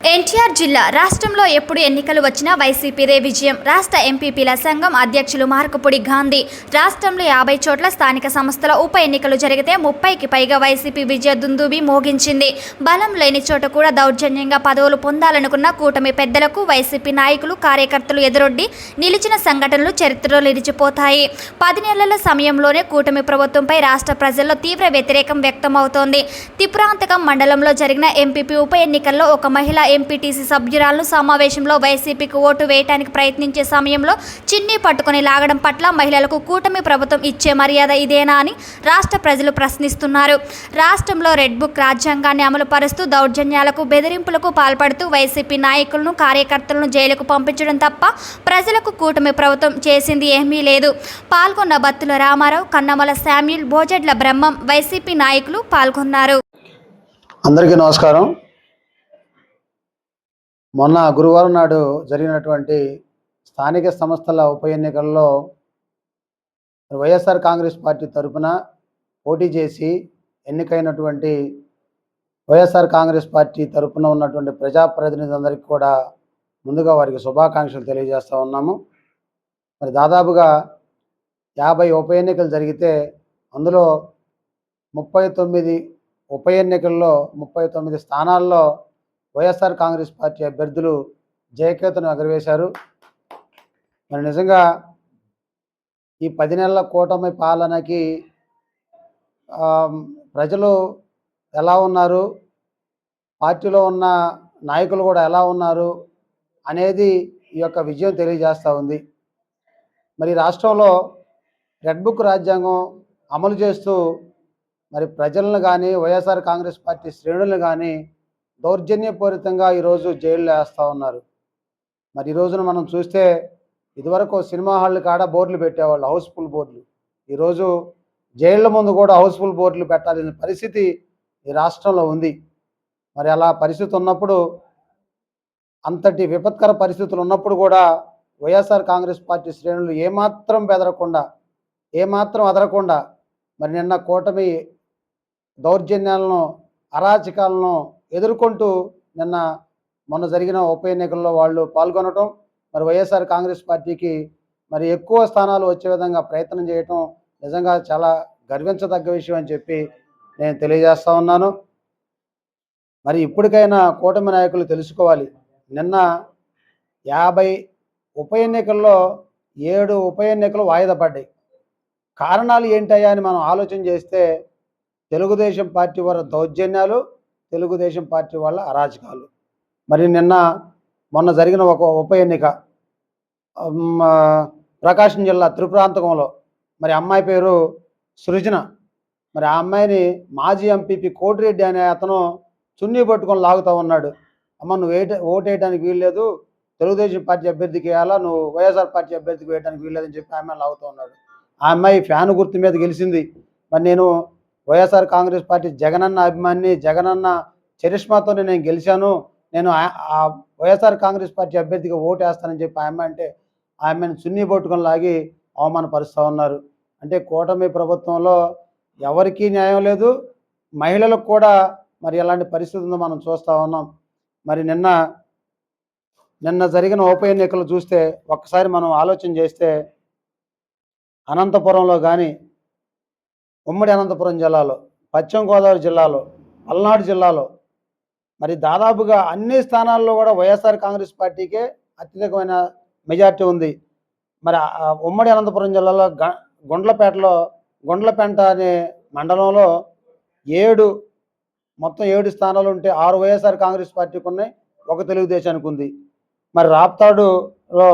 ఎన్టీఆర్ జిల్లా రాష్ట్రంలో ఎప్పుడు ఎన్నికలు వచ్చినా వైసీపీదే విజయం. రాష్ట్ర ఎంపీపీల సంఘం అధ్యక్షులు మార్కపుడి గాంధీ. రాష్ట్రంలో యాభై చోట్ల స్థానిక సంస్థల ఉప ఎన్నికలు జరిగితే ముప్పైకి పైగా వైసీపీ విజయ దుందుబి మోగించింది. బలం లేని చోట కూడా దౌర్జన్యంగా పదవులు పొందాలనుకున్న కూటమి పెద్దలకు వైసీపీ నాయకులు కార్యకర్తలు ఎదురొడ్డి నిలిచిన సంఘటనలు చరిత్రలో నిలిచిపోతాయి. పది నెలల సమయంలోనే కూటమి ప్రభుత్వంపై రాష్ట్ర ప్రజల్లో తీవ్ర వ్యతిరేకం వ్యక్తమవుతోంది. త్రిపురాంతకం మండలంలో జరిగిన ఎంపీపీ ఉప ఎన్నికల్లో ఒక మహిళ ఎంపీటీసీ సభ్యురాలను సమావేశంలో వైసీపీకి ఓటు వేయటానికి ప్రయత్నించే సమయంలో చిన్ని పట్టుకొని లాగడం పట్ల మహిళలకు కూటమి ప్రభుత్వం ఇచ్చే మర్యాద ఇదేనా అని రాష్ట్ర ప్రజలు ప్రశ్నిస్తున్నారు. రాష్ట్రంలో రెడ్ బుక్ రాజ్యాంగాన్ని అమలు పరుస్తూ దౌర్జన్యాలకు బెదిరింపులకు పాల్పడుతూ వైసీపీ నాయకులను కార్యకర్తలను జైలుకు పంపించడం తప్ప ప్రజలకు కూటమి ప్రభుత్వం చేసింది ఏమీ లేదు. పాల్గొన్న బత్తుల రామారావు కన్నమల శామ్యుల్ బోజడ్ల బ్రహ్మం వైసీపీ నాయకులు పాల్గొన్నారు. అందరికీ నమస్కారం. మొన్న గురువారం నాడు జరిగినటువంటి స్థానిక సంస్థల ఉప ఎన్నికల్లో వైఎస్ఆర్ కాంగ్రెస్ పార్టీ తరఫున పోటీ చేసి ఎన్నికైనటువంటి వైఎస్ఆర్ కాంగ్రెస్ పార్టీ తరఫున ఉన్నటువంటి ప్రజాప్రతినిధులందరికీ కూడా ముందుగా వారికి శుభాకాంక్షలు తెలియజేస్తూ ఉన్నాము. మరి దాదాపుగా యాభై ఉప ఎన్నికలు జరిగితే అందులో ముప్పై తొమ్మిది ఉప ఎన్నికల్లో ముప్పై తొమ్మిది స్థానాల్లో వైఎస్ఆర్ కాంగ్రెస్ పార్టీ అభ్యర్థులు జయకేతను ఎగరవేశారు. మరి నిజంగా ఈ పది నెలల కూటమి పాలనకి ప్రజలు ఎలా ఉన్నారు? పార్టీలో ఉన్న నాయకులు కూడా ఎలా ఉన్నారు? అనేది ఈ యొక్క విజయం తెలియజేస్తూ ఉంది. మరి రాష్ట్రంలో రెడ్ బుక్ రాజ్యాంగం అమలు చేస్తూ మరి ప్రజలను కానీ వైఎస్ఆర్ కాంగ్రెస్ పార్టీ శ్రేణులను కానీ దౌర్జన్యపూరితంగా ఈరోజు జైల్లో వేస్తూ ఉన్నారు. మరి ఈ రోజున మనం చూస్తే ఇదివరకు సినిమా హాళ్ళు కాడ బోర్డులు పెట్టేవాళ్ళు హౌస్ఫుల్ బోర్డులు ఈరోజు జైళ్ళ ముందు కూడా హౌస్ఫుల్ బోర్డులు పెట్టాల్సిన పరిస్థితి ఈ రాష్ట్రంలో ఉంది. మరి అలా పరిస్థితి ఉన్నప్పుడు అంతటి విపత్కర పరిస్థితులు ఉన్నప్పుడు కూడా వైఎస్ఆర్ కాంగ్రెస్ పార్టీ శ్రేణులు ఏమాత్రం బెదరకుండా ఏమాత్రం అదరకుండా మరి నిన్న కూటమి దౌర్జన్యాలను అరాచకాలను ఎదుర్కొంటూ నిన్న మొన్న జరిగిన ఉప ఎన్నికల్లో వాళ్ళు పాల్గొనటం మరి వైఎస్ఆర్ కాంగ్రెస్ పార్టీకి మరి ఎక్కువ స్థానాలు వచ్చే విధంగా ప్రయత్నం చేయటం నిజంగా చాలా గర్వించదగ్గ విషయం అని చెప్పి నేను తెలియజేస్తా ఉన్నాను. మరి ఇప్పటికైనా కూటమి నాయకులు తెలుసుకోవాలి. నిన్న యాభై ఉప ఎన్నికల్లో ఏడు ఉప ఎన్నికలు వాయిదా పడ్డాయి. కారణాలు ఏంటయ్యా అని మనం ఆలోచన చేస్తే తెలుగుదేశం పార్టీ వారి దౌర్జన్యాలు తెలుగుదేశం పార్టీ వాళ్ళ అరాచకాలు మరి నిన్న మొన్న జరిగిన ఒక ఉప ఎన్నిక ప్రకాశం జిల్లా త్రిపురాంతకంలో మరి అమ్మాయి పేరు సృజన. మరి ఆ అమ్మాయిని మాజీ ఎంపీపీ కోటిరెడ్డి అనే అతను చున్నీ పట్టుకొని లాగుతూ ఉన్నాడు. అమ్మ నువ్వు వేట ఓటేయడానికి వీల్లేదు. తెలుగుదేశం పార్టీ అభ్యర్థికి వేయాలా? నువ్వు వైఎస్ఆర్ పార్టీ అభ్యర్థికి వేయడానికి వీల్లేదని చెప్పి ఆమె లాగుతూ ఉన్నాడు. ఆ అమ్మాయి ఫ్యాన్ గుర్తు మీద గెలిచింది. మరి నేను వైఎస్ఆర్ కాంగ్రెస్ పార్టీ జగనన్న అభిమాని జగనన్న చరిష్మాతో నేను గెలిచాను. నేను ఆ- ఆ వైఎస్ఆర్ కాంగ్రెస్ పార్టీ అభ్యర్థిగా ఓటు వేస్తానని చెప్పి ఆమె అంటే ఆమెను చున్నీ పట్టుకొని లాగి అవమానపరుస్తూ ఉన్నారు. అంటే కూటమి ప్రభుత్వంలో ఎవరికీ న్యాయం లేదు. మహిళలకు కూడా మరి ఎలాంటి పరిస్థితి ఉందో మనం చూస్తూ ఉన్నాం. మరి నిన్న నిన్న జరిగిన ఉప ఎన్నికలు చూస్తే ఒక్కసారి మనం ఆలోచన చేస్తే అనంతపురంలో కానీ ఉమ్మడి అనంతపురం జిల్లాలో పశ్చిమ గోదావరి జిల్లాలో పల్నాడు జిల్లాలో మరి దాదాపుగా అన్ని స్థానాల్లో కూడా వైఎస్ఆర్ కాంగ్రెస్ పార్టీకే అత్యధికమైన మెజార్టీ ఉంది. మరి ఉమ్మడి అనంతపురం జిల్లాలో గ గుండ్లపేటలో గుండ్లపెంట అనే మండలంలో ఏడు మొత్తం ఏడు స్థానాలు ఉంటే ఆరు వైఎస్ఆర్ కాంగ్రెస్ పార్టీకి ఉన్నాయి ఒక తెలుగుదేశానికి ఉంది. మరి రాప్తాడులో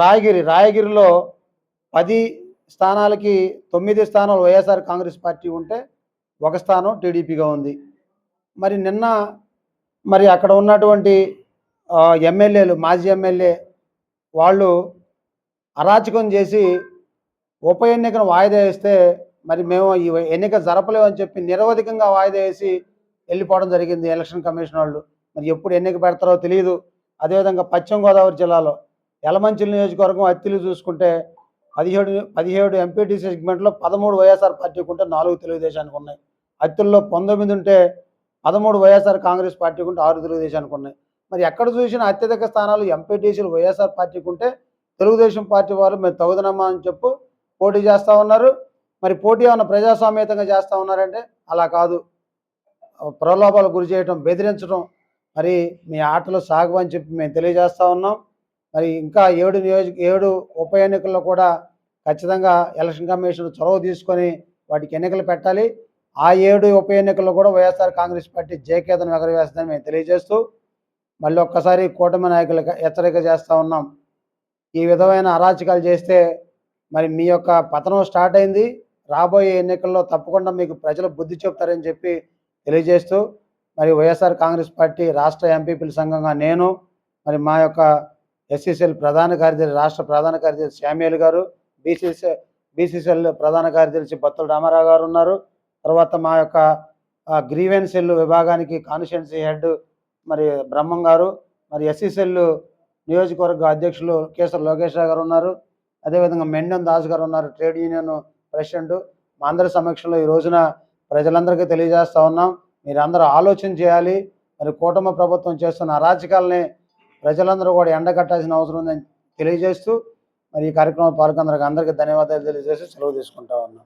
రాయగిరి రాయగిరిలో పది స్థానాలకి తొమ్మిది స్థానాలు వైఎస్ఆర్ కాంగ్రెస్ పార్టీ ఉంటే ఒక స్థానం టీడీపీగా ఉంది. మరి నిన్న మరి అక్కడ ఉన్నటువంటి ఎమ్మెల్యేలు మాజీ ఎమ్మెల్యే వాళ్ళు అరాచకం చేసి ఉప ఎన్నికను వాయిదా వేస్తే మరి మేము ఈ ఎన్నిక జరపలేమని చెప్పి నిరవధికంగా వాయిదా వేసి వెళ్ళిపోవడం జరిగింది ఎలక్షన్ కమిషన్ వాళ్ళు. మరి ఎప్పుడు ఎన్నిక పెడతారో తెలియదు అదేవిధంగా పశ్చిమ గోదావరి జిల్లాలో యలమంచిలి నియోజకవర్గం అత్తిలి చూసుకుంటే పదిహేడు పదిహేడు ఎంపీటీసీ సెగ్మెంట్లో పదమూడు వైఎస్ఆర్ పార్టీకి ఉంటే నాలుగు తెలుగుదేశానికి ఉన్నాయి. అత్తుల్లో పంతొమ్మిది ఉంటే పదమూడు వైఎస్ఆర్ కాంగ్రెస్ పార్టీకి ఉంటే ఆరు తెలుగుదేశానికి ఉన్నాయి. మరి ఎక్కడ చూసినా అత్యధిక స్థానాలు ఎంపీటీసీలు వైఎస్ఆర్ పార్టీకి ఉంటే తెలుగుదేశం పార్టీ వారు మేము తగుదనమ్మా అని చెప్పు పోటీ చేస్తూ ఉన్నారు. మరి పోటీ ఏమైనా ప్రజాస్వామ్యతంగా చేస్తూ ఉన్నారంటే అలా కాదు. ప్రలోభాలు గురి చేయటం బెదిరించడం మరి మీ ఆటలు సాగు అని చెప్పి మేము తెలియజేస్తూ ఉన్నాం. మరి ఇంకా ఏడు నియోజక ఏడు ఉప ఎన్నికల్లో కూడా ఖచ్చితంగా ఎలక్షన్ కమిషన్ చొరవ తీసుకొని వాటికి ఎన్నికలు పెట్టాలి. ఆ ఏడు ఉప ఎన్నికల్లో కూడా వైఎస్ఆర్ కాంగ్రెస్ పార్టీ జయకేతను ఎగరవేస్తుందని మేము తెలియజేస్తూ మళ్ళీ ఒక్కసారి కూటమి నాయకులకు హెచ్చరిక చేస్తూ ఉన్నాం. ఈ విధమైన అరాచకాలు చేస్తే మరి మీ యొక్క పతనం స్టార్ట్ అయింది. రాబోయే ఎన్నికల్లో తప్పకుండా మీకు ప్రజలు బుద్ధి చెప్తారని చెప్పి తెలియజేస్తూ మరి వైఎస్ఆర్ కాంగ్రెస్ పార్టీ రాష్ట్ర ఎంపీపీల సంఘంగా నేను మరి మా యొక్క ఎస్సీసీఎల్ ప్రధాన కార్యదర్శి రాష్ట్ర ప్రధాన కార్యదర్శి శామ్యుల్ గారు బీసీసీ బీసీసీఎల్ ప్రధాన కార్యదర్శి బత్తుల రామారావు గారు ఉన్నారు. తర్వాత మా యొక్క గ్రీవెన్స్ సెల్ విభాగానికి కాన్స్టిట్యున్సీ హెడ్ మరి బ్రహ్మం గారు మరి ఎస్సీసీఎల్ నియోజకవర్గ అధ్యక్షులు కేసర్ లోకేష్ రావు గారు ఉన్నారు. అదేవిధంగా మెండన్ దాస్ గారు ఉన్నారు ట్రేడ్ యూనియన్ ప్రెసిడెంట్. మా అందరి సమక్షంలో ఈ రోజున ప్రజలందరికీ తెలియజేస్తూ ఉన్నాం. మీరందరూ ఆలోచన చేయాలి. మరి కూటమి ప్రభుత్వం చేస్తున్న అరాచకాలని ప్రజలందరూ కూడా ఎండగట్టాల్సిన అవసరం ఉందని తెలియజేస్తూ మరి ఈ కార్యక్రమం పాల్గొందరికి అందరికీ ధన్యవాదాలు తెలియజేసి సెలవు తీసుకుంటా ఉన్నాం.